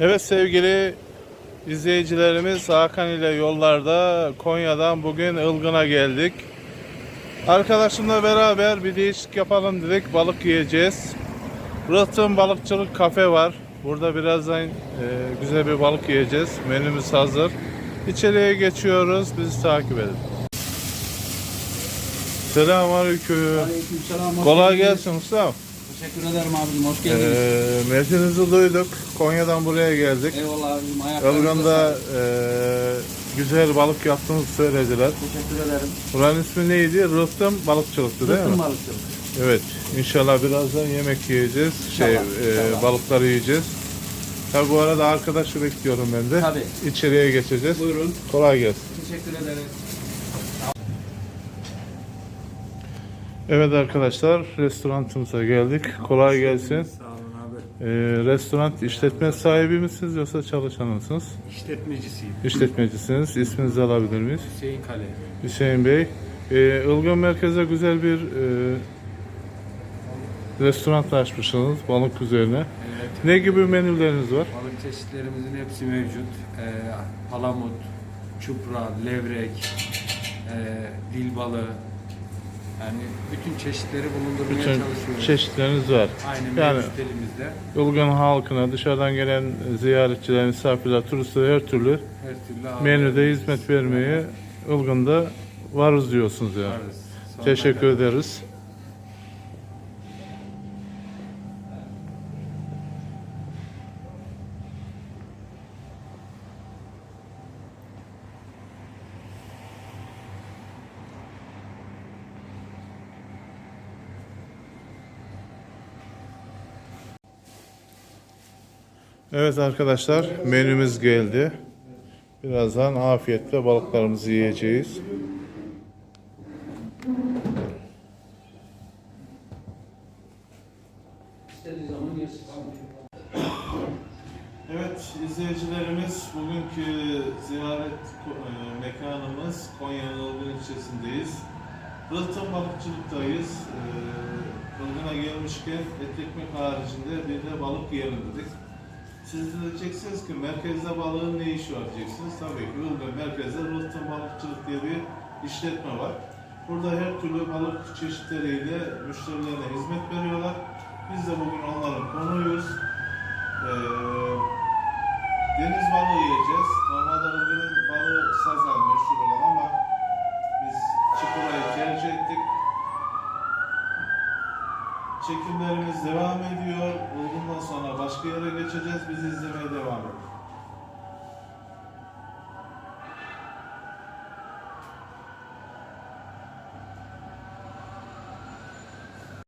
Evet sevgili izleyicilerimiz Hakan ile yollarda Konya'dan bugün Ilgın'a geldik. Arkadaşımla beraber bir değişiklik yapalım dedik. Balık yiyeceğiz. Rıhtım Balıkçılık Kafe var. Burada birazdan e, güzel bir balık yiyeceğiz. Menümüz hazır. İçeriye geçiyoruz. Bizi takip edin. Selamünaleyküm. Kolay gelsin Mustafa. Teşekkür ederim abim. Hoş geldiniz. Ee, metninizi duyduk. Konya'dan buraya geldik. Eyvallah abim. Ayaklarınıza Ilgın'da sağlık. e, güzel balık yaptığınızı söylediler. Teşekkür ederim. Buranın ismi neydi? Rıhtım Balıkçılıktı değil mi? Rıhtım balıkçılık. Evet. İnşallah birazdan yemek yiyeceğiz. Şey, İnşallah, e, inşallah. balıkları yiyeceğiz. Tabi bu arada arkadaşı bekliyorum ben de. Tabii. İçeriye geçeceğiz. Buyurun. Kolay gelsin. Teşekkür ederiz. Evet arkadaşlar, restoranımıza geldik. Kolay gelsin. Sağ olun abi. E, restoran işletme sahibi misiniz yoksa çalışan mısınız? İşletmecisiyim. İşletmecisiniz. İsminizi alabilir miyiz? Hüseyin Kale. Hüseyin Bey. Ee, Ilgın Merkez'e güzel bir e, restoran açmışsınız balık üzerine. Evet. Ne gibi menüleriniz var? Balık çeşitlerimizin hepsi mevcut. Ee, palamut, çupra, levrek, e, dil balığı. Yani bütün çeşitleri bulundurmaya Bütün çalışıyoruz. çeşitleriniz var. Aynı Yani- mevcut elimizde. Halkına, dışarıdan gelen ziyaretçiler, misafirler, turistler her türlü Her türlü menüde hizmet vermeye Ilgın'da varız diyorsunuz yani. Varız. Sonuna Teşekkür kadar. ederiz. Evet arkadaşlar menümüz geldi. Birazdan afiyetle balıklarımızı yiyeceğiz. Evet izleyicilerimiz bugünkü ziyaret e, mekanımız Konya'nın Ilgın ilçesindeyiz. Rıhtım balıkçılıktayız. E, Ilgın'a gelmişken et ekmek haricinde bir de balık yiyelim dedik. Siz de diyeceksiniz ki merkezde balığın ne işi var diyeceksiniz. Tabii ki Ilgın merkezde Rıhtım Balıkçılık diye bir işletme var. Burada her türlü balık çeşitleriyle müşterilerine hizmet veriyorlar. Biz de bugün onların konuğuyuz. Ee, deniz balığı yiyeceğiz. Normalde bugünün balığı sazan meşhur olan ama biz çikolayı tercih ettik. Çekimlerimiz devam ediyor. Bundan sonra başka yere geçeceğiz. Bizi izlemeye devam edin.